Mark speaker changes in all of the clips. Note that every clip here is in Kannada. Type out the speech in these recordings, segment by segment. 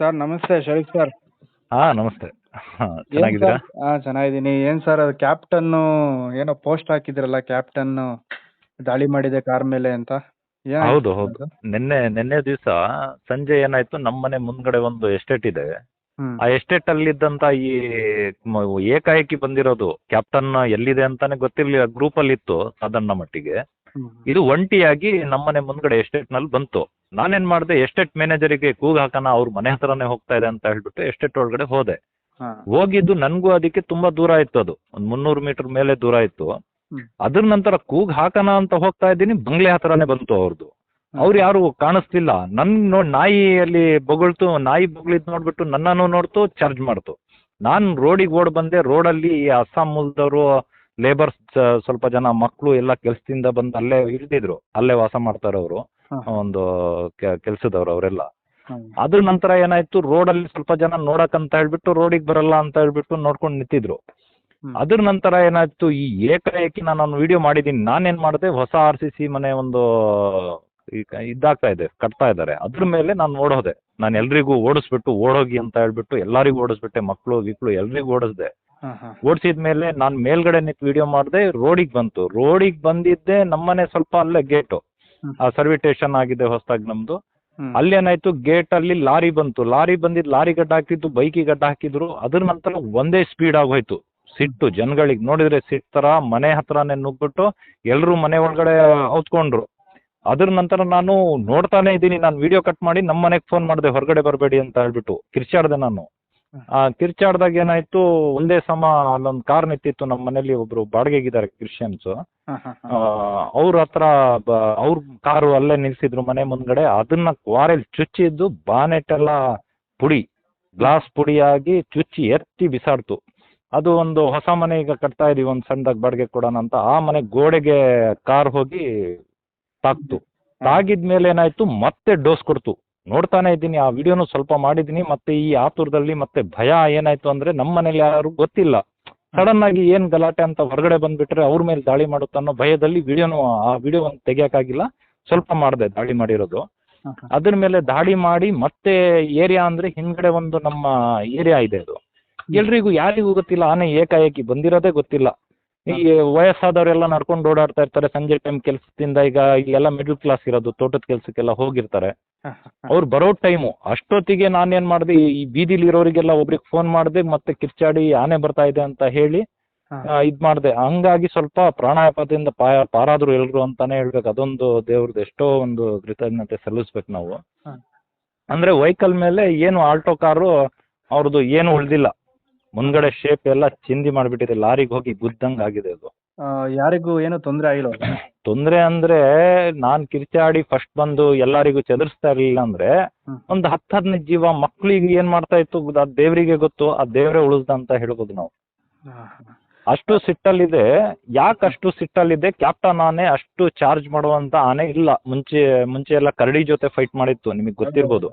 Speaker 1: ಸರ್ ನಮಸ್ತೆ ಶರೀಫ್ ಸರ್.
Speaker 2: ಹಾ ನಮಸ್ತೆ. ಹಾ ಚೆನ್ನಾಗಿದ್ದೀರಾ?
Speaker 1: ಹಾಂ ಚೆನ್ನಾಗಿದ್ದೀನಿ. ಏನು ಸರ್ ಅದು ಕ್ಯಾಪ್ಟನ್ನು ಏನೋ ಪೋಸ್ಟ್ ಹಾಕಿದ್ರಲ್ಲ ಕ್ಯಾಪ್ಟನ್ ದಾಳಿ ಮಾಡಿದೆ ಕಾರ್ ಮೇಲೆ ಅಂತ.
Speaker 2: ಹೌದು ಹೌದು? ನಿನ್ನೆ ನಿನ್ನೆ ದಿವಸ ಸಂಜೆ ಏನಾಯ್ತು ನಮ್ಮ ಮನೆ ಮುಂದ್ಗಡೆ ಒಂದು ಎಸ್ಟೇಟ್ ಇದೆ.
Speaker 1: ಹ್ಮ್.
Speaker 2: ಆ ಎಸ್ಟೇಟ್ ಅಲ್ಲಿದ್ದಂತ ಈ ಮ- ಏಕಾಏಕಿ ಬಂದಿರೋದು ಕ್ಯಾಪ್ಟನ್ ಎಲ್ಲಿದೆ ಅಂತಾನೆ ಗೊತ್ತಿರ್ಲಿಲ್ಲ. ಗ್ರೂಪ್ ಅಲ್ಲಿ ಇತ್ತು ಸಾಧಾರಣ ಮಟ್ಟಿಗೆ.
Speaker 1: ಹ್ಮ್.
Speaker 2: ಇದು ಒಂಟಿಯಾಗಿ ನಮ್ಮನೆ ಮುಂದ್ಗಡೆ ಎಸ್ಟೇಟ್ನಲ್ಲಿ ಬಂತು. ನಾನೇನ್ ಮಾಡಿದೆ ಎಸ್ಟೇಟ್ ಮ್ಯಾನೇಜರಿಗೆ ಕೂಗ್ ಹಾಕೋಣ ಅವ್ರ ಮನೆ ಹತ್ರನೇ ಹೋಗ್ತಾ ಇದೆ ಅಂತ ಹೇಳ್ಬಿಟ್ಟು ಎಸ್ಟೇಟ್ ಒಳಗಡೆ ಹೋದೆ. ಹೋಗಿದ್ದು ನನ್ಗೂ ಅದಕ್ಕೆ ತುಂಬಾ ದೂರ ಇತ್ತು ಅದು. ಒಂದ್ ಮುನ್ನೂರು ಮೀಟರ್ ಮೇಲೆ ದೂರ ಇತ್ತು. ಅದ್ರ ನಂತರ ಕೂಗ್ ಹಾಕೋಣ ಅಂತ ಹೋಗ್ತಾ ಇದ್ದೀನಿ ಬಂಗ್ಲೆ ಹತ್ರನೇ ಬಂತು ಅವ್ರದ್ದು ಅವ್ರು ಯಾರು ಕಾಣಿಸ್ತಿಲ್ಲ ನನ್ ನೋಡ್ ನಾಯಿ ಅಲ್ಲಿ ಬೊಗಳ್ತು ನಾಯಿ ಬೊಗಳಿದ್ ನೋಡ್ಬಿಟ್ಟು ನನ್ನನ್ನು ನೋಡ್ತು ಚಾರ್ಜ್ ಮಾಡ್ತು. ನಾನ್ ರೋಡಿಗೆ ಓಡ್ ಬಂದೆ ರೋಡಲ್ಲಿ ಅಸ್ಸಾಂ ಮೂಲದವರು ಲೇಬರ್ಸ್ ಸ್ವಲ್ಪ ಜನ ಮಕ್ಕಳು ಎಲ್ಲ ಕೆಲ್ಸದಿಂದ ಬಂದು ಅಲ್ಲೇ ಇಳಿದಿದ್ರು. ಅಲ್ಲೇ ವಾಸ ಮಾಡ್ತಾರೆ ಅವರು
Speaker 1: ಹಾ.
Speaker 2: ಒಂದು ಕೆಲ್ಸದವ್ರು ಅವರೆಲ್ಲ. ಅದ್ರ ನಂತರ ಏನಾಯ್ತು ರೋಡಲ್ಲಿ ಸ್ವಲ್ಪ ಜನ ನೋಡಕ್ಕಂತ ಹೇಳ್ಬಿಟ್ಟು ರೋಡಿಗೆ ಬರಲ್ಲ ಅಂತ ಹೇಳ್ಬಿಟ್ಟು ನೋಡ್ಕೊಂಡು ನಿಂತಿದ್ರು. ಅದ್ರ ನಂತರ ಏನಾಯ್ತು ಈ ಏಕಾಏಕಿ ನಾನು ಒಂದು ವಿಡಿಯೋ ಮಾಡಿದ್ದೀನಿ. ನಾನೇನ್ ಮಾಡಿದೆ ಹೊಸ ಆರ್ ಸಿ ಸಿ ಮನೆ ಒಂದು ಇದಾಗ್ತಾ ಇದೆ ಕಟ್ತಾ ಇದ್ದಾರೆ. ಅದ್ರ ಮೇಲೆ ನಾನು ಓಡೋದೆ. ನಾನು ಎಲ್ರಿಗೂ ಓಡಿಸ್ಬಿಟ್ಟು ಓಡೋಗಿ ಅಂತ ಹೇಳ್ಬಿಟ್ಟು ಎಲ್ಲರಿಗೂ ಓಡಿಸ್ಬಿಟ್ಟೆ ಮಕ್ಕಳು ಗಿಕ್ಳು ಎಲ್ರಿಗೂ ಓಡಿಸ್ದೆ. ಓಡಿಸಿದ ಮೇಲೆ ನಾನು ಮೇಲ್ಗಡೆ ನಿಂತು ವಿಡಿಯೋ ಮಾಡಿದೆ ರೋಡಿಗೆ ಬಂತು. ರೋಡಿಗೆ ಬಂದಿದ್ದೆ ನಮ್ಮನೆ ಸ್ವಲ್ಪ ಅಲ್ಲೇ ಗೇಟು. ಸರ್ವಿಟೇಷನ್ ಆಗಿದೆ ಹೊಸದಾಗಿ ನಮ್ದು.
Speaker 1: ಅಲ್ಲಿ
Speaker 2: ಏನಾಯ್ತು ಗೇಟ್ ಅಲ್ಲಿ ಲಾರಿ ಬಂತು. ಲಾರಿ ಬಂದಿದ್ ಲಾರಿ ಗಡ್ಡ ಹಾಕಿದ್ದು ಬೈಕಿ ಗಡ್ಡ ಹಾಕಿದ್ರು. ಅದ್ರ ನಂತರ ಒಂದೇ ಸ್ಪೀಡ್ ಆಗೋಯ್ತು. ಸಿಟ್ಟು ಜನಗಳಿಗೆ ನೋಡಿದ್ರೆ ಸಿಟ್ ತರ ಮನೆ ಹತ್ರನೇ ನುಗ್ಬಿಟ್ಟು ಎಲ್ರು ಮನೆ ಒಳಗಡೆ ಔತ್ಕೊಂಡ್ರು ಅದ್ರ ನಂತರ ನಾನು ನೋಡ್ತಾನೆ ಇದ್ದೀನಿ. ನಾನು ವಿಡಿಯೋ ಕಟ್ ಮಾಡಿ ನಮ್ಮ ಮನೆಗೆ ಫೋನ್ ಮಾಡಿದೆ ಹೊರಗಡೆ ಬರಬೇಡಿ ಅಂತ ಹೇಳ್ಬಿಟ್ಟು. ಕಿರ್ಚಾಡ್ದೆ ನಾನು. ಆ ಕಿರ್ಚಾಡ್ದಾಗ ಏನಾಯ್ತು ಒಂದೇ ಸಮ ಅಲ್ಲೊಂದು ಕಾರ್ ನಿಂತಿತ್ತು. ನಮ್ಮ ಮನೇಲಿ ಒಬ್ರು ಬಾಡಿಗೆಗಿದ್ದಾರೆ ಕ್ರಿಶ್ಚಿಯನ್ಸ್. ಅವ್ರ ಹತ್ರ ಅವ್ರ ಕಾರು ಅಲ್ಲೇ ನಿಲ್ಸಿದ್ರು ಮನೆ ಮುಂದ್ಗಡೆ, ಅದನ್ನ ಕ್ವಾರೆಲ್ ಚುಚ್ಚಿದ್ದು ಬಾನೆಟ್ ಎಲ್ಲ ಪುಡಿ, ಗ್ಲಾಸ್ ಪುಡಿಯಾಗಿ ಚುಚ್ಚಿ ಎತ್ತಿ ಬಿಸಾಡ್ತು. ಅದು ಒಂದು ಹೊಸ ಮನೆ ಈಗ ಕಟ್ತಾ ಇದೀವಿ, ಒಂದು ಸಣ್ಣದಾಗಿ ಬಾಡಿಗೆ ಕೊಡೋಣ ಅಂತ. ಆ ಮನೆ ಗೋಡೆಗೆ ಕಾರ್ ಹೋಗಿ ತಾಕ್ತು. ತಾಗಿದ್ಮೇಲೆ ಏನಾಯ್ತು, ಮತ್ತೆ ಡೋಸ್ ಕೊಡ್ತು. ನೋಡ್ತಾನೆ ಇದ್ದೀನಿ, ಆ ವಿಡಿಯೋನು ಸ್ವಲ್ಪ ಮಾಡಿದ್ದೀನಿ, ಮತ್ತೆ ಈ ಆತುರದಲ್ಲಿ ಮತ್ತೆ ಭಯ ಏನಾಯ್ತು ಅಂದ್ರೆ ನಮ್ಮ ಮನೇಲಿ ಯಾರು ಗೊತ್ತಿಲ್ಲ. ಸಡನ್ ಆಗಿ ಏನ್ ಗಲಾಟೆ ಅಂತ ಹೊರಗಡೆ ಬಂದ್ಬಿಟ್ರೆ ಅವ್ರ ಮೇಲೆ ದಾಳಿ ಮಾಡುತ್ತೆ ಅನ್ನೋ ಭಯದಲ್ಲಿ ವಿಡಿಯೋನು ಆ ವಿಡಿಯೋ ಒಂದು ತೆಗಿಯಕ್ಕಾಗಿಲ್ಲ. ಸ್ವಲ್ಪ ಮಾಡಿದೆ ದಾಳಿ ಮಾಡಿರೋದು. ಅದ್ರ ಮೇಲೆ ದಾಳಿ ಮಾಡಿ ಮತ್ತೆ ಏರಿಯಾ ಅಂದ್ರೆ ಹಿಂದ್ಗಡೆ ಒಂದು ನಮ್ಮ ಏರಿಯಾ ಇದೆ ಅದು. ಎಲ್ರಿಗೂ ಯಾರಿಗೂ ಗೊತ್ತಿಲ್ಲ ಆನೆ ಏಕಾಏಕಿ ಬಂದಿರೋದೇ ಗೊತ್ತಿಲ್ಲ. ಈ ವಯಸ್ಸಾದವರೆಲ್ಲ ನಡ್ಕೊಂಡು ಓಡಾಡ್ತಾ ಇರ್ತಾರೆ ಸಂಜೆ ಟೈಮ್ ಕೆಲಸದಿಂದ ಈಗ ಎಲ್ಲ ಮಿಡ್ಲ್ ಕ್ಲಾಸ್ ಇರೋದು ತೋಟದ ಕೆಲಸಕ್ಕೆಲ್ಲ ಹೋಗಿರ್ತಾರೆ. ಅವ್ರು ಬರೋ ಟೈಮು ಅಷ್ಟೊತ್ತಿಗೆ ನಾನೇನ್ ಮಾಡಿದೆ ಈ ಬೀದಿಲಿ ಇರೋರಿಗೆಲ್ಲ ಒಬ್ರಿಗೆ ಫೋನ್ ಮಾಡಿದೆ ಮತ್ತೆ ಕಿರ್ಚಾಡಿ ಆನೆ ಬರ್ತಾ ಇದೆ ಅಂತ ಹೇಳಿ. ಇದ್ ಮಾಡಿದೆ. ಹಂಗಾಗಿ ಸ್ವಲ್ಪ ಪ್ರಾಣಾಯಾಪದಿಂದ ಪಾಯ ಪಾರಾದ್ರು ಎಲ್ರು ಅಂತಾನೆ ಹೇಳ್ಬೇಕು. ಅದೊಂದು ದೇವ್ರದ್ದು ಎಷ್ಟೋ ಒಂದು ಕೃತಜ್ಞತೆ ಸಲ್ಲಿಸ್ಬೇಕು ನಾವು. ಅಂದ್ರೆ ವೆಹಿಕಲ್ ಮೇಲೆ ಏನು ಆಲ್ಟೋ ಕಾರು ಅವ್ರದ್ದು ಏನು ಉಳ್ದಿಲ್ಲ. ಮುಂದ್ಗಡೆ ಶೇಪ್ ಎಲ್ಲ ಚಿಂದಿ ಮಾಡ್ಬಿಟ್ಟಿದೆ. ಲಾರಿಗೆ ಹೋಗಿ ಗುದ್ದಂಗ್ ಆಗಿದೆ ಅದು.
Speaker 1: ಆ, ಯಾರಿಗೂ ಏನು ತೊಂದರೆ ಆಗಿಲ್ಲ
Speaker 2: ತೊಂದ್ರೆ ಅಂದ್ರೆ ನಾನ್ ಕಿರ್ಚಾಡಿ ಫಸ್ಟ್ ಬಂದು ಎಲ್ಲರಿಗೂ ಚದರಿಸ್ತಾ ಇರ್ಲಿಲ್ಲ ಅಂದ್ರೆ
Speaker 1: ಹ್ಮ್.
Speaker 2: ಒಂದು ಹತ್ತು ಹದಿನೈದು ಜೀವ ಮಕ್ಳಿಗೆ ಏನ್ ಮಾಡ್ತಾ ಇತ್ತು ಆ ದೇವ್ರಿಗೆ ಗೊತ್ತು ಆ ದೇವ್ರೇ ಉಳಿಸ್ದ ಅಂತ ಹೇಳ್ಬೋದು ನಾವು. ಅಷ್ಟು ಸಿಟ್ಟಲ್ಲಿದೆ. ಯಾಕೆ ಅಷ್ಟು ಸಿಟ್ಟಲ್ಲಿದೆ? ಕ್ಯಾಪ್ಟನ್ ಆನೆ ಅಷ್ಟು ಚಾರ್ಜ್ ಮಾಡುವಂತ ಆನೆ ಇಲ್ಲ. ಮುಂಚೆ ಮುಂಚೆ ಎಲ್ಲ ಕರಡಿ ಜೊತೆ ಫೈಟ್ ಮಾಡಿತ್ತು. ನಿಮಗೆ ಗೊತ್ತಿರ್ಬೋದು.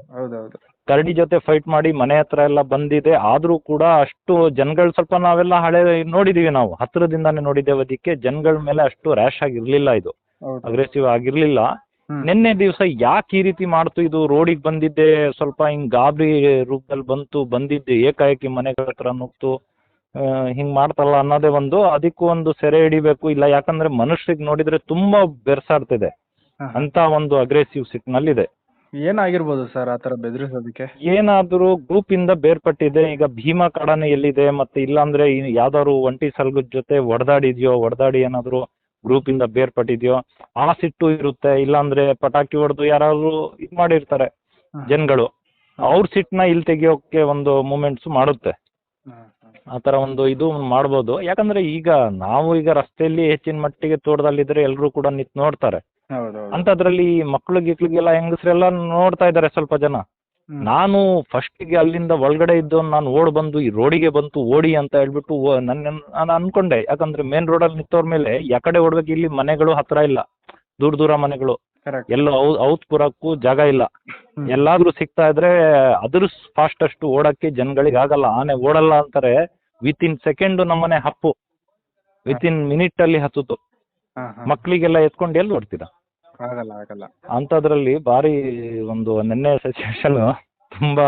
Speaker 2: ಕರಡಿ ಜೊತೆ ಫೈಟ್ ಮಾಡಿ ಮನೆ ಹತ್ರ ಎಲ್ಲ ಬಂದಿದೆ. ಆದ್ರೂ ಕೂಡ ಅಷ್ಟು ಜನಗಳು ಸ್ವಲ್ಪ ನಾವೆಲ್ಲ ಹಳೆ ನೋಡಿದೀವಿ ನಾವು. ಹತ್ರದಿಂದಾನೇ ನೋಡಿದ್ದೇವೆ ಅದಕ್ಕೆ. ಜನಗಳ ಮೇಲೆ ಅಷ್ಟು ರ್ಯಾಶ್ ಆಗಿರ್ಲಿಲ್ಲ ಇದು. ಅಗ್ರೆಸಿವ್ ಆಗಿರ್ಲಿಲ್ಲ. ನಿನ್ನೆ ದಿವಸ ಯಾಕೆ ಈ ರೀತಿ ಮಾಡ್ತು ಇದು? ರೋಡಿಗೆ ಬಂದಿದ್ದೆ. ಸ್ವಲ್ಪ ಹಿಂಗ್ ಗಾಬರಿ ರೂಪದಲ್ಲಿ ಬಂತು. ಬಂದಿದ್ದೆ ಏಕಾಏಕಿ ಮನೆಗಳ ಹತ್ರ ನುಗ್ತು. ಹಿಂಗ್ ಮಾಡ್ತಾರಲ್ಲ ಅನ್ನೋದೇ ಒಂದು ಅದಕ್ಕೂ ಒಂದು ಸೆರೆ ಹಿಡಿಬೇಕು ಇಲ್ಲ ಯಾಕಂದ್ರೆ ಮನುಷ್ಯರಿಗೆ ನೋಡಿದ್ರೆ ತುಂಬಾ ಬೆರ್ಸಾಡ್ತಿದೆ. ಅಂತ ಒಂದು ಅಗ್ರೆಸಿವ್ ಸಿಟ್ನಲ್ಲಿದೆ
Speaker 1: ಏನಾಗಿರ್ಬೋದು ಸರ್ ಆತರ ಬೆದರಿಸೋದಕ್ಕೆ?
Speaker 2: ಏನಾದ್ರೂ ಗ್ರೂಪ್ ಇಂದ ಬೇರ್ಪಟ್ಟಿದೆ ಈಗ ಭೀಮಾ ಕಡನೆ ಎಲ್ಲಿದೆ ಮತ್ತೆ ಇಲ್ಲಾಂದ್ರೆ ಯಾವ್ದಾದ್ರು ಒಂಟಿ ಸಲ್ಗದ ಜೊತೆ ಒಡೆದಾಡಿದ್ಯೋ ಒಡೆದಾಡಿ ಏನಾದ್ರು ಗ್ರೂಪ್ ಇಂದ ಬೇರ್ಪಟ್ಟಿದ್ಯೋ ಆ ಸಿಟ್ಟು ಇರುತ್ತೆ ಇಲ್ಲಾಂದ್ರೆ ಪಟಾಕಿ ಹೊಡೆದು ಯಾರಾದ್ರು ಇದ್ ಮಾಡಿರ್ತಾರೆ ಜನ್ಗಳು. ಅವ್ರ ಸಿಟ್ನ ಇಲ್ಲಿ ತೆಗಿಯೋಕೆ ಒಂದು ಮೂಮೆಂಟ್ಸ್ ಮಾಡುತ್ತೆ. ಆ ತರ ಒಂದು ಇದು ಮಾಡ್ಬೋದು. ಯಾಕಂದ್ರೆ ಈಗ ನಾವು ಈಗ ರಸ್ತೆಯಲ್ಲಿ ಹೆಚ್ಚಿನ ಮಟ್ಟಿಗೆ ತೋಟದಲ್ಲಿದ್ರೆ ಎಲ್ಲರೂ ಕೂಡ ನಿಂತ್ ನೋಡ್ತಾರೆ.
Speaker 1: ಅಂತ
Speaker 2: ಅಂತದ್ರಲ್ಲಿ ಮಕ್ಳು ಗಿಕ್ಳಿಗೆಲ್ಲ ಹೆಂಗಸ್ರೆಲ್ಲ ನೋಡ್ತಾ ಇದ್ದಾರೆ ಸ್ವಲ್ಪ ಜನ.
Speaker 1: ಹ್ಮ್.
Speaker 2: ನಾನು ಫಸ್ಟಿಗೆ ಅಲ್ಲಿಂದ ಒಳಗಡೆ ಇದ್ದವನು ನಾನು ಓಡ್ ಬಂದು ಈ ರೋಡಿಗೆ ಬಂತು ಓಡಿ ಅಂತ ಹೇಳ್ಬಿಟ್ಟು ಓ- ನನ್ನ ನಾನು ಅನ್ಕೊಂಡೆ. ಯಾಕಂದ್ರೆ ಮೇನ್ ಅಲ್ಲಿ ನಿಂತವ್ರ ಮೇಲೆ ಯಾಕಡೆ ಓಡ್ಬೇಕು ಇಲ್ಲಿ ಮನೆಗಳು ಹತ್ರ ಇಲ್ಲ. ದೂರ ದೂರ ಮನೆಗಳು.
Speaker 1: ಕರೆಕ್ಟ್
Speaker 2: ಎಲ್ಲೋ ಔ- ಪುರಕ್ಕೂ ಜಾಗ ಇಲ್ಲ. ಎಲ್ಲಾದ್ರೂ ಸಿಗ್ತಾ ಇದ್ರೆ ಅದ್ರ ಫಾಸ್ಟೆಸ್ಟ್ ಓಡಕ್ಕೆ ಜನಗಳಿಗೆ ಆಗಲ್ಲ. ಆನೆ ಓಡಲ್ಲ ಅಂತಾರೆ. ವಿತ್ ಇನ್ ಸೆಕೆಂಡ್ ನಮ್ಮನೆ ಹಪ್ಪು. ವಿತ್ ಇನ್ ಮಿನಿಟ್ ಅಲ್ಲಿ ಹತ್ತಿತು
Speaker 1: ಹಾ, ಹಾ.
Speaker 2: ಮಕ್ಳಿಗೆಲ್ಲ ಎತ್ಕೊಂಡು ಎಲ್ಲಿ ಓಡ್ತೀರಾ
Speaker 1: ಆಗಲ್ಲ ಆಗಲ್ಲ.
Speaker 2: ಅಂಥದ್ರಲ್ಲಿ ಭಾರಿ ಒಂದು ನೆನ್ನೆ ಸಿಚುವೇಶನ್ ತುಂಬಾ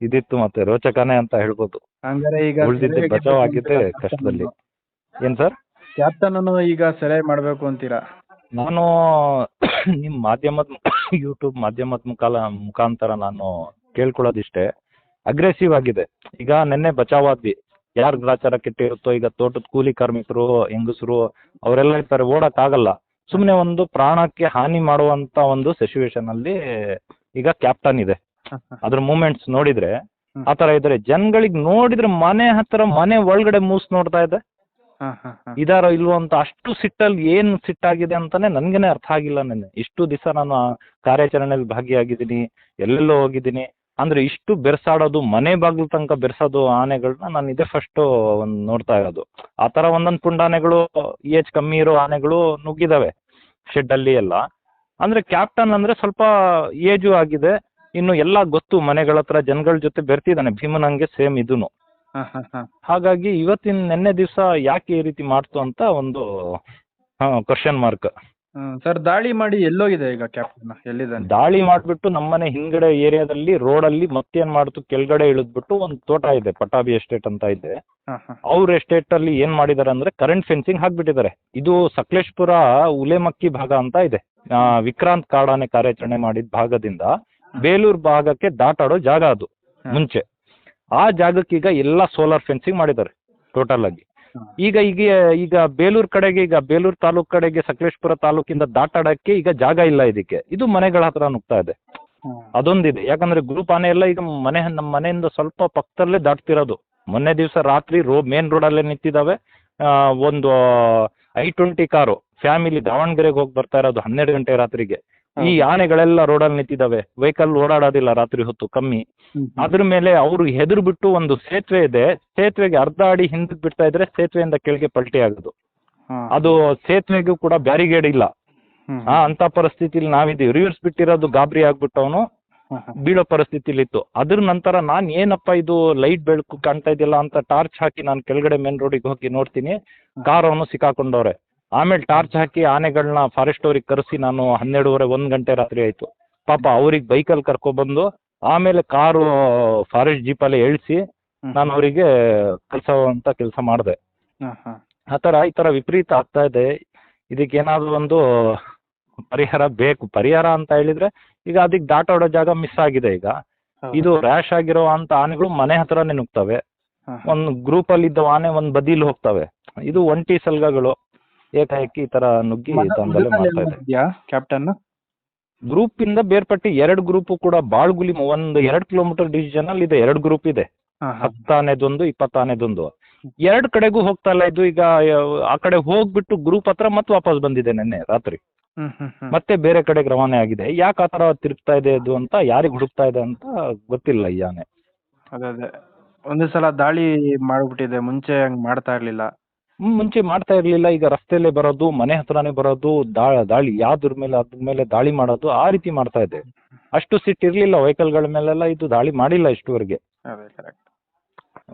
Speaker 2: ಇದಿತ್ತು ಮತ್ತೆ ರೋಚಕನೇ ಅಂತ ಹೇಳ್ಬೋದು.
Speaker 1: ಹಂಗಾರೆ ಈಗ
Speaker 2: ಉಳ್ದಿದ್ದು ಬಚಾವ್ ಆಗಿದ್ದೆ ಕಷ್ಟದಲ್ಲಿ. ಏನ್ ಸರ್?
Speaker 1: ಕ್ಯಾಪ್ಟನ್ ಈಗ ಸೆಲೆ ಮಾಡ್ಬೇಕು ಅಂತೀರಾ?
Speaker 2: ನಾನು ನಿಮ್ ಮಾಧ್ಯಮದ ಯೂಟ್ಯೂಬ್ ಮಾಧ್ಯಮದ ಮುಖಾಲ ಮುಖಾಂತರ ನಾನು ಕೇಳ್ಕೊಳ್ಳೋದಿಷ್ಟೇ. ಅಗ್ರೆಸಿವ್ ಆಗಿದೆ. ಈಗ ನಿನ್ನೆ ಬಚಾವಾದ್ವಿ. ಯಾರು ಗ್ರಾಚಾರ ಕೆಟ್ಟಿರುತ್ತೋ ಈಗ ತೋಟದ ಕೂಲಿ ಕಾರ್ಮಿಕರು ಹೆಂಗಸರು ಅವರೆಲ್ಲ ಇರ್ತಾರೆ ಓಡಕ್ಕಾಗಲ್ಲ. ಆಗಲ್ಲ ಸುಮ್ಮನೆ ಒಂದು ಪ್ರಾಣಕ್ಕೆ ಹಾನಿ ಮಾಡುವಂತ ಒಂದು ಸಿಚುವೇಶನ್ ಅಲ್ಲಿ ಈಗ ಕ್ಯಾಪ್ಟನ್ ಇದೆ. ಅದ್ರ ಮೂಮೆಂಟ್ಸ್ ನೋಡಿದ್ರೆ. ಆ ತರ ಇದ್ರೆ. ಜನಗಳಿಗೆ ನೋಡಿದ್ರೆ ಮನೆ ಹತ್ರ ಮನೆ ಒಳಗಡೆ ಮೂಸ್ ನೋಡ್ತಾ ಇದೆ. ಇದಾರೋ ಇಲ್ವೋ ಅಂತ ಅಷ್ಟು ಸಿಟ್ಟಲ್ಲಿ ಏನ್ ಸಿಟ್ಟಾಗಿದೆ ಅಂತಾನೆ ನನ್ಗೇನೆ ಅರ್ಥ ಆಗಿಲ್ಲ ನೆನ್ನೆ. ಇಷ್ಟು ದಿವಸ ನಾನು ಕಾರ್ಯಾಚರಣೆಯಲ್ಲಿ ಭಾಗಿಯಾಗಿದ್ದೀನಿ ಎಲ್ಲೆಲ್ಲೋ ಹೋಗಿದ್ದೀನಿ. ಅಂದ್ರೆ ಇಷ್ಟು ಬೆರ್ಸಾಡೋದು ಮನೆ ಬಾಗಿಲು ತನಕ ಬೆರ್ಸೋದು ಆನೆಗಳನ್ನ ನಾನು ಇದೇ ಫಸ್ಟ್ ಒಂದ್ ನೋಡ್ತಾ ಇರೋದು. ಆ ತರ ಒಂದೊಂದು ಪುಂಡಾನೆಗಳು ಏಜ್ ಕಮ್ಮಿ ಇರೋ ಆನೆಗಳು ನುಗ್ಗಿದಾವೆ ಶೆಡ್ ಅಲ್ಲಿ ಎಲ್ಲ. ಅಂದ್ರೆ ಕ್ಯಾಪ್ಟನ್ ಅಂದ್ರೆ ಸ್ವಲ್ಪ ಏಜು ಆಗಿದೆ ಇನ್ನು ಎಲ್ಲ ಗೊತ್ತು ಮನೆಗಳ ಹತ್ರ ಜನಗಳ ಜೊತೆ ಬೆರ್ತಿದ್ದಾನೆ ಭೀಮನಂಗೆ ಸೇಮ್
Speaker 1: ಇದೂ
Speaker 2: ಹಾಗಾಗಿ ಇವತ್ತಿನ ನಿನ್ನೆ ದಿವಸ ಯಾಕೆ ಈ ರೀತಿ ಮಾಡ್ತು ಅಂತ ಒಂದು ಕ್ವಶನ್ ಮಾರ್ಕ್
Speaker 1: ಸರ್ ದಾಳಿ ಮಾಡಿ ಎಲ್ಲೋಗಿದೆ ಈಗ ಕ್ಯಾಪ್ಟನ್ ಎಲ್ಲಿದ್ದಾನೆ?
Speaker 2: ದಾಳಿ ಮಾಡಿಬಿಟ್ಟು ನಮ್ಮನೆ ಹಿಂದ್ಗಡೆ ಏರಿಯಾದಲ್ಲಿ ರೋಡಲ್ಲಿ ಮತ್ತೇನ್ ಮಾಡ್ತು ಕೆಳಗಡೆ ಇಳಿದ್ಬಿಟ್ಟು ಒಂದು ತೋಟ ಇದೆ ಪಟಾಬಿ ಎಸ್ಟೇಟ್ ಅಂತ ಇದೆ. ಅವ್ರ ಎಸ್ಟೇಟ್ ಅಲ್ಲಿ ಏನ್ ಮಾಡಿದಾರೆ ಅಂದ್ರೆ ಕರೆಂಟ್ ಫೆನ್ಸಿಂಗ್ ಹಾಕ್ಬಿಟ್ಟಿದ್ದಾರೆ. ಇದು ಸಕಲೇಶ್ಪುರ ಉಲೆಮಕ್ಕಿ ಭಾಗ ಅಂತ ಇದೆ. ವಿಕ್ರಾಂತ್ ಕಾಡಾನೆ ಕಾರ್ಯಾಚರಣೆ ಮಾಡಿದ ಭಾಗದಿಂದ ಬೇಲೂರು ಭಾಗಕ್ಕೆ ದಾಟಾಡೋ ಜಾಗ ಅದು ಮುಂಚೆ. ಆ ಜಾಗಕ್ಕೆ ಈಗ ಎಲ್ಲ ಸೋಲಾರ್ ಫೆನ್ಸಿಂಗ್ ಮಾಡಿದ್ದಾರೆ ಟೋಟಲ್ ಆಗಿ. ಈಗ ಈಗ ಈಗ ಬೇಲೂರು ಕಡೆಗೆ ಈಗ ಬೇಲೂರು ತಾಲೂಕ್ ಕಡೆಗೆ ಸಕಲೇಶ್ಪುರ ತಾಲೂಕಿಂದ ದಾಟಾಡಕ್ಕೆ ಈಗ ಜಾಗ ಇಲ್ಲ ಇದಕ್ಕೆ. ಇದು ಮನೆಗಳ ಹತ್ರ ನುಗ್ತಾ ಇದೆ. ಅದೊಂದಿದೆ. ಯಾಕಂದ್ರೆ ಗ್ರೂಪ್ ಆನೆ ಎಲ್ಲ ಈಗ ಮನೆ, ನಮ್ಮ ಮನೆಯಿಂದ ಸ್ವಲ್ಪ ಪಕ್ಕದಲ್ಲೇ ದಾಟ್ತಿರೋದು. ಮೊನ್ನೆ ದಿವಸ ರಾತ್ರಿ ರೋ, ಮೇನ್ ರೋಡಲ್ಲೇ ನಿಂತಿದ್ದಾವೆ. ಒಂದು ಐ ಟ್ವೆಂಟಿ ಕಾರು. ಫ್ಯಾಮಿಲಿ ದಾವಣಗೆರೆಗೆ ಹೋಗಿ ಬರ್ತಾ ಇರೋದು ಹನ್ನೆರಡು ಗಂಟೆ ರಾತ್ರಿಗೆ. ಈ ಆನೆಗಳೆಲ್ಲ ರೋಡಲ್ಲಿ ನಿಂತಿದ್ದಾವೆ. ವೆಹಿಕಲ್ ಓಡಾಡೋದಿಲ್ಲ ರಾತ್ರಿ ಹೊತ್ತು ಕಮ್ಮಿ. ಅದ್ರ ಮೇಲೆ ಅವರು ಹೆದರು ಬಿಟ್ಟು ಒಂದು ಸೇತುವೆ ಇದೆ. ಸೇತುವೆಗೆ ಅರ್ಧ ಅಡಿ ಹಿಂದಕ್ಕೆ ಬಿಡ್ತಾ ಇದ್ರೆ ಸೇತುವೆಯಿಂದ ಕೆಳಗೆ ಪಲ್ಟಿ ಆಗೋದು. ಅದು ಸೇತುವೆಗೂ ಕೂಡ ಬ್ಯಾರಿಗೇಡ್ ಇಲ್ಲ. ಆ ಅಂತ ಪರಿಸ್ಥಿತಿಲಿ ನಾವಿದ್ದೀವಿ. ರಿವರ್ಸ್ ಬಿಟ್ಟಿರೋದು ಗಾಬರಿ
Speaker 1: ಆಗ್ಬಿಟ್ಟವನು.
Speaker 2: ಬೀಳೋ ಪರಿಸ್ಥಿತಿಲಿ ಇತ್ತು ಅದ್ರ ನಂತರ ನಾನು ಏನಪ್ಪ ಇದು ಲೈಟ್ ಬೆಳಕು ಕಾಣ್ತಾ ಇದೆಯಲ್ಲ ಅಂತ ಟಾರ್ಚ್ ಹಾಕಿ ನಾನು ಕೆಳಗಡೆ ಮೇನ್ ರೋಡಿಗೆ ಹೋಗಿ ನೋಡ್ತೀನಿ. ಕಾರ್ ಅವನು ಸಿಕ್ಕಾಕೊಂಡವ್ರೆ. ಆಮೇಲೆ ಟಾರ್ಚ್ ಹಾಕಿ ಆನೆಗಳನ್ನ ಫಾರೆಸ್ಟ್ ಅವ್ರಿಗೆ ಕರೆಸಿ ನಾನು ಹನ್ನೆರಡುವರೆ ಒಂದು ಗಂಟೆ ರಾತ್ರಿ ಆಯಿತು. ಪಾಪ ಅವ್ರಿಗೆ ಬೈಕಲ್ಲಿ ಕರ್ಕೊಬಂದು ಆಮೇಲೆ ಕಾರು ಫಾರೆಸ್ಟ್ ಜೀಪಲ್ಲಿ ಇಳಿಸಿ. ನಾನು ಅವರಿಗೆ ಕೆಲಸ ಅಂತ ಕೆಲಸ ಮಾಡಿದೆ. ಆ ಥರ ಈ ಥರ ವಿಪರೀತ ಆಗ್ತಾ ಇದೆ. ಇದಕ್ಕೆ ಏನಾದರೂ ಒಂದು ಪರಿಹಾರ ಬೇಕು. ಪರಿಹಾರ ಅಂತ ಹೇಳಿದ್ರೆ ಈಗ ಅದಕ್ಕೆ ದಾಟಾಡೋ ಜಾಗ ಮಿಸ್ ಆಗಿದೆ ಈಗ. ಇದು ರ್ಯಾಶ್ ಆಗಿರೋ ಅಂತ ಆನೆಗಳು ಮನೆ ಹತ್ರನೇ ನುಗ್ತವೆ. ಒಂದು ಗ್ರೂಪ್ ಅಲ್ಲಿ ಇದ್ದ ಆನೆ ಒಂದು ಬದಿಲಿ ಹೋಗ್ತವೆ. ಇದು ಒಂಟಿ ಸಲ್ಗಗಳು. ಏಕಾಏಕಿ ಈ ತರ ನುಗ್ಗಿ ತಂದಲೆ ಮಾಡ್ತಾ ಇದೆ.
Speaker 1: ಕ್ಯಾಪ್ಟನ್
Speaker 2: ಗ್ರೂಪ್ ಇಂದ ಬೇರ್ಪಟ್ಟಿ ಎರಡು ಗ್ರೂಪ್ ಕೂಡ ಬಾಳ್ಗುಲಿ ಒಂದು ಎರಡು ಕಿಲೋಮೀಟರ್ ಡಿವಿಷನ್ ಅಲ್ಲಿ ಇದೆ ಎರಡು ಗ್ರೂಪ್ ಇದೆ.
Speaker 1: ಹಾ, ಹಾ.
Speaker 2: ಎರಡ್ ಕಡೆಗೂ ಹೋಗ್ತಾ ಇಲ್ಲ ಇದು ಈಗ ಆ ಕಡೆ ಹೋಗ್ಬಿಟ್ಟು ಗ್ರೂಪ್ ಹತ್ರ ಮತ್ತೆ ವಾಪಸ್ ಬಂದಿದೆ ನಿನ್ನೆ ರಾತ್ರಿ. ಮತ್ತೆ ಬೇರೆ ಕಡೆ ರವಾನೆ ಆಗಿದೆ. ಯಾಕೆ ಆ ತರ ತಿರುಗ್ತಾ ಇದೆ ಇದು ಅಂತ ಯಾರಿಗೆ ಹುಡುಕ್ತಾ ಇದೆ ಅಂತ ಗೊತ್ತಿಲ್ಲ ಈ ಆನೆ.
Speaker 1: ಅದೇ ಅದೇ. ಒಂದೇ ಸಲ ದಾಳಿ ಮಾಡ್ಬಿಟ್ಟಿದೆ ಮುಂಚೆ ಹಂಗ್ ಮಾಡ್ತಾ ಇರ್ಲಿಲ್ಲ.
Speaker 2: ಮುಂಚೆ ಮಾಡ್ತಾ ಇರ್ಲಿಲ್ಲ. ಈಗ ರಸ್ತೆಯಲ್ಲೇ ಬರೋದು ಮನೆ ಹತ್ರನೇ ಬರೋದು ದಾ- ದಾಳಿ ಯಾವ್ದ್ರ ಮೇಲೆ ಅದ್ರ ಮೇಲೆ ದಾಳಿ ಮಾಡೋದು ಆ ರೀತಿ ಮಾಡ್ತಾ ಇದೆ. ಅಷ್ಟು ಸಿಟ್ಟು ಇರ್ಲಿಲ್ಲ. ವೆಹಿಕಲ್ಗಳ ಮೇಲೆಲ್ಲ ಇದು ದಾಳಿ ಮಾಡಿಲ್ಲ ಇಷ್ಟುವರೆಗೆ.
Speaker 1: ಅದೇ ಕರೆಕ್ಟ್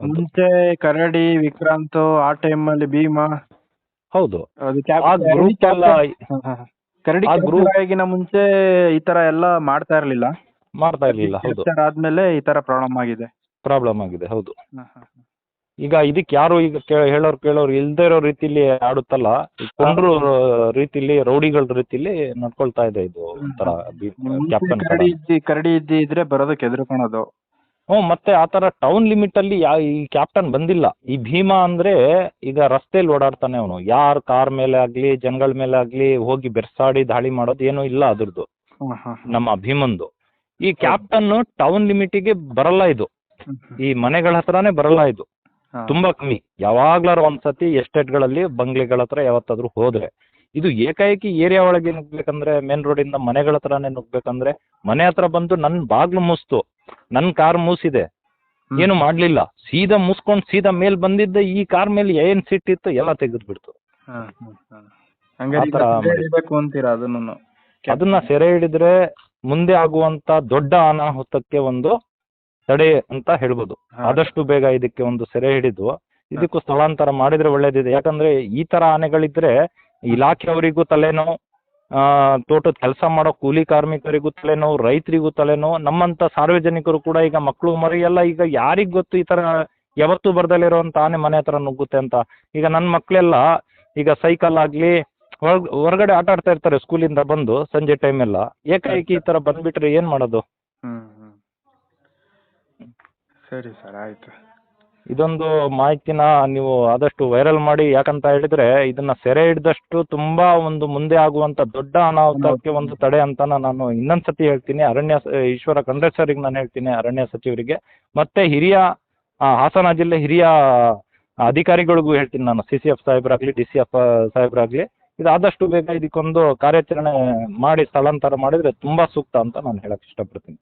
Speaker 1: ಮುಂಚೆ ಕರಡಿ ವಿಕ್ರಾಂತ್ ಆ ಟೈಮ್ ಅಲ್ಲಿ ಭೀಮಾ.
Speaker 2: ಹೌದು.
Speaker 1: ಅದು
Speaker 2: ಆ.
Speaker 1: ಕರಡಿ
Speaker 2: ಆ group-
Speaker 1: ಆಗಿನ ಮುಂಚೆ ಈ ತರ ಎಲ್ಲ ಮಾಡ್ತಾ ಇರ್ಲಿಲ್ಲ.
Speaker 2: ಮಾಡ್ತಾ ಇರ್ಲಿಲ್ಲ ಹೌದು.
Speaker 1: ಆದ್ಮೇಲೆ ಈ ತರ ಪ್ರಾಬ್ಲಮ್ ಆಗಿದೆ.
Speaker 2: ಪ್ರಾಬ್ಲಮ್ ಆಗಿದೆ ಹೌದು.
Speaker 1: ಹಾ, ಹಾ, ಹಾ.
Speaker 2: ಈಗ ಇದಕ್ಕೆ ಯಾರು ಈಗ ಹೇಳೋರು ಕೇಳೋರು ಇಲ್ದೇ ಇರೋ ರೀತಿಲಿ ಆಡುತ್ತಲ್ಲ ಕೊಂಡ್ರು ರೀತಿಲಿ ರೌಡಿಗಳ ರೀತಿಲಿ ನಡ್ಕೊಳ್ತಾ ಇದೆ ಇದು ಒಂಥರ ಕ್ಯಾಪ್ಟನ್
Speaker 1: ಕರಡಿ ಇದ್ದಿ ಕರಡಿ ಇದ್ದಿ ಇದ್ರೆ ಬರೋದಕ್ಕೆ ಎದುರ್ಕೊಳೋದು
Speaker 2: ಹ್ಞೂ ಮತ್ತೆ ಆ ಥರ ಟೌನ್ ಲಿಮಿಟ್ ಅಲ್ಲಿ ಯಾ ಈ ಕ್ಯಾಪ್ಟನ್ ಬಂದಿಲ್ಲ. ಈ ಭೀಮಾ ಅಂದ್ರೆ ಈಗ ರಸ್ತೆಯಲ್ಲಿ ಓಡಾಡ್ತಾನೆ ಅವನು. ಯಾರ ಕಾರ್ ಮೇಲೆ ಆಗ್ಲಿ ಜನಗಳ ಮೇಲೆ ಆಗ್ಲಿ ಹೋಗಿ ಬೆರ್ಸಾಡಿ ದಾಳಿ ಮಾಡೋದು ಏನೂ ಇಲ್ಲ ಅದ್ರದ್ದು. ನಮ್ಮ ಭೀಮಂದು. ಈ ಕ್ಯಾಪ್ಟನ್ ಟೌನ್ ಲಿಮಿಟಿಗೆ ಬರಲ್ಲ ಇದು. ಈ ಮನೆಗಳ ಹತ್ರನೇ ಬರಲ್ಲ ಇದು. ತುಂಬಾ ಕಮ್ಮಿ ಯಾವಾಗ್ಲಾರು ಒಂದ್ಸತಿ ಎಸ್ಟೇಟ್ಗಳಲ್ಲಿ ಬಂಗ್ಲೆಗಳ ಹತ್ರ ಯಾವತ್ತಾದ್ರೂ ಹೋದ್ರೆ ಇದು ಏಕಾಏಕಿ ಏರಿಯಾ ಒಳಗೆ ನುಗ್ಬೇಕಂದ್ರೆ ಮೇನ್ ಇಂದ ಮನೆಗಳ ಹತ್ರನೇ ನುಗ್ಬೇಕಂದ್ರೆ ಮನೆ ಹತ್ರ ಬಂದು ನನ್ ಬಾಗ್ಲು ಮುಸ್ತು ನನ್ ಕಾರ್ ಮೂಸಿದೆ. ಏನು ಮಾಡ್ಲಿಲ್ಲ ಸೀದಾ ಮುಸ್ಕೊಂಡ್ ಸೀದಾ ಮೇಲ್ ಬಂದಿದ್ದ ಈ ಕಾರ್ ಮೇಲೆ ಏನ್ ಇತ್ತು ಎಲ್ಲ ತೆಗೆದು ಬಿಡ್ತು
Speaker 1: ಹಾ, ಹಾ, ಹಾ. ಹಂಗಾರೆ
Speaker 2: ಆ ತರ
Speaker 1: ಈಗ ಸೆರೆ
Speaker 2: ಮಾಡಿ.
Speaker 1: ಹಿಡಿಬೇಕು ಅಂತೀರಾ ಅದನ್ನು
Speaker 2: ಅದನ್ನ ಸೆರೆ ಹಿಡಿದ್ರೆ ಮುಂದೆ ಆಗುವಂತ ದೊಡ್ಡ ಅನಾಹುತಕ್ಕೆ ಒಂದು ತಡೆ ಅಂತ ಹೇಳ್ಬೋದು. ಆದಷ್ಟು ಬೇಗ ಇದಕ್ಕೆ ಒಂದು ಸೆರೆ ಹಿಡಿದು ಇದಕ್ಕೂ ಸ್ಥಳಾಂತರ ಮಾಡಿದ್ರೆ ಒಳ್ಳೇದಿದೆ. ಯಾಕಂದ್ರೆ ಈ ತರ ಆನೆಗಳಿದ್ರೆ ಇಲಾಖೆಯವರಿಗೂ ತಲೆನೋವು ಆ, ತೋಟದ ಕೆಲಸ ಮಾಡೋ ಕೂಲಿ ಕಾರ್ಮಿಕರಿಗೂ ತಲೆನೋವು ರೈತರಿಗೂ ತಲೆನೋವು ನಮ್ಮಂತ ಸಾರ್ವಜನಿಕರು ಕೂಡ ಈಗ ಮಕ್ಕಳು ಮರಿ ಎಲ್ಲ ಈಗ ಯಾರಿಗ್ ಗೊತ್ತು ಈ ತರ ಯಾವತ್ತೂ ಬರ್ದಲ್ಲಿರುವಂತ ಆನೆ ಮನೆ ಹತ್ರ ನುಗ್ಗುತ್ತೆ ಅಂತ. ಈಗ ನನ್ನ ಮಕ್ಕಳೆಲ್ಲ ಈಗ ಸೈಕಲ್ ಆಗ್ಲಿ ಹೊರಗ್ ಹೊರಗಡೆ ಆಟ ಆಡ್ತಾ ಇರ್ತಾರೆ ಸ್ಕೂಲಿಂದ ಬಂದು ಸಂಜೆ ಟೈಮ್ ಎಲ್ಲ. ಏಕಾಏಕಿ ಈ ತರ ಬಂದ್ಬಿಟ್ರೆ ಏನ್ ಮಾಡೋದು?
Speaker 1: ಸರಿ ಸರ್, ಆಯಿತು.
Speaker 2: ಇದೊಂದು ಮಾಹಿತಿನ ನೀವು ಆದಷ್ಟು ವೈರಲ್ ಮಾಡಿ ಯಾಕಂತ ಹೇಳಿದ್ರೆ ಇದನ್ನ ಸೆರೆ ಹಿಡಿದಷ್ಟು ತುಂಬಾ ಒಂದು ಮುಂದೆ ಆಗುವಂತ ದೊಡ್ಡ ಅನಾಹುತಕ್ಕೆ ಒಂದು ತಡೆ ಅಂತ ನಾನು ಇನ್ನೊಂದ್ಸತಿ ಹೇಳ್ತೀನಿ. ಅರಣ್ಯ ಈಶ್ವರ ಖಂಡ್ರೆ ಸರ್ಗೆ ನಾನು ಹೇಳ್ತೀನಿ ಅರಣ್ಯ ಸಚಿವರಿಗೆ. ಮತ್ತೆ ಹಿರಿಯ ಹಾಸನ ಜಿಲ್ಲೆ ಹಿರಿಯ ಅಧಿಕಾರಿಗಳಿಗೂ ಹೇಳ್ತೀನಿ ನಾನು. ಸಿ ಸಿ ಎಫ್ ಸಾಹೇಬ್ರಾಗ್ಲಿ, ಡಿ ಸಿ ಎಫ್ ಸಾಹೇಬ್ರಾಗ್ಲಿ. ಇದು ಆದಷ್ಟು ಬೇಗ ಇದಕ್ಕೊಂದು ಕಾರ್ಯಾಚರಣೆ ಮಾಡಿ, ಸ್ಥಳಾಂತರ ಮಾಡಿದ್ರೆ ತುಂಬಾ ಸೂಕ್ತ ಅಂತ ನಾನು ಹೇಳಕ್ ಇಷ್ಟಪಡ್ತೀನಿ.